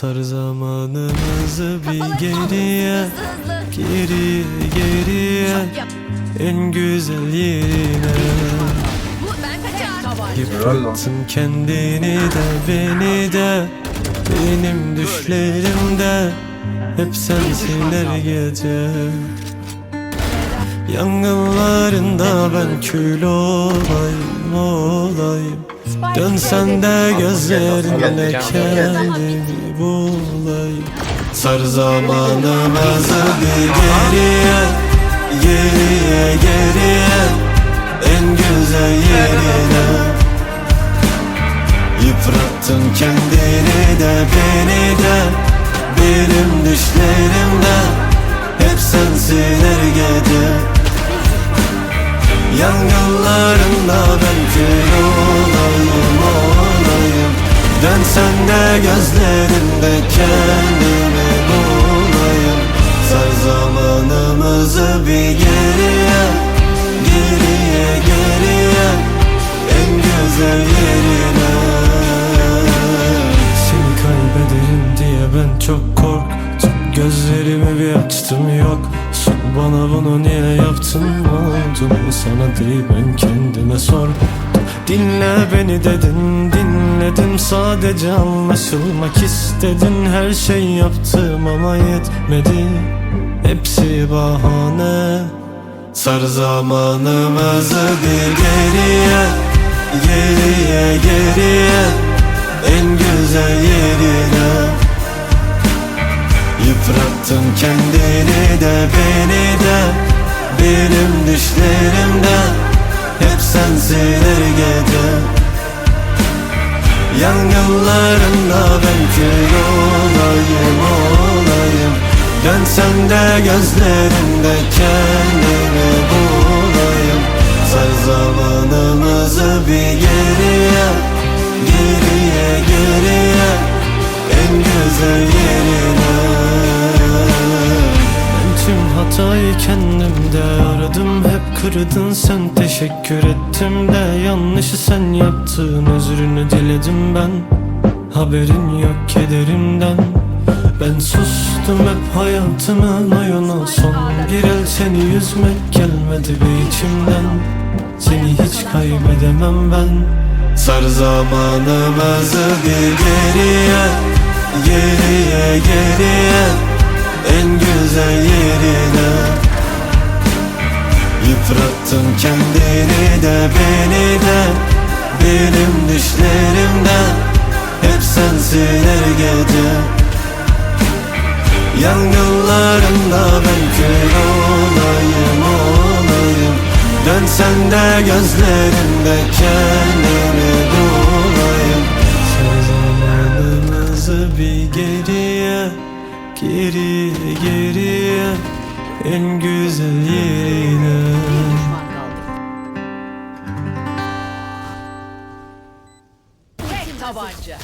Sar zamanımızı bir geriye. Geriye geriye. En güzel yerine. Bu ben kaçar. Yıprattın kendini de beni de. Benim düşlerimde. Hep sensin her gece Yangınlarında ben kül olayım olayım. Dönsen de gözlerinde kendimi bulayım. Sar zamanımızı bir geriye Geriye geriye. En güzel yerine. Yıprattın kendini de beni de Yangınlarında ben kül olayım olayım. Dönsen de gözlerinde kendimi bulayım. Sar zamanımızı bir geriye Geriye geriye. En güzel yerine Açtım yok. Sor bana bunu niye yaptın oldum Sana değil ben kendime sordum Dinle beni dedin dinledim. Sadece anlaşılmak istedin. Her şey yaptım ama yetmedi. Hepsi bahane. Sar zamanımızı bir geriye Geriye geriye. En güzel yerine Yıprattın kendini de beni de Benim düşlerimde Hep sensin her gece Yangınlarında ben kül olayım olayım. Dönsen de gözlerinde kendimi hatayı kendimde aradım Hep kırdın sen. Teşekkür ettim de Yanlışı sen yaptın. Özrünü diledim ben Haberin yok kederimden Ben sustum hep hayatımın oyunu Son bir el seni yüzmek gelmedi bir içimden. Seni hiç kaybedemem ben. Sar zamanımızı bir geriye Geriye geriye. En güzel yerine. Yıprattın kendini de beni de Benim düşlerimde Hep sensin her gece. Yangınlarında ben kül olayım olayım. Dönsen de gözlerinde kendimi Geri geriye en güzel yerine Tek tabanca.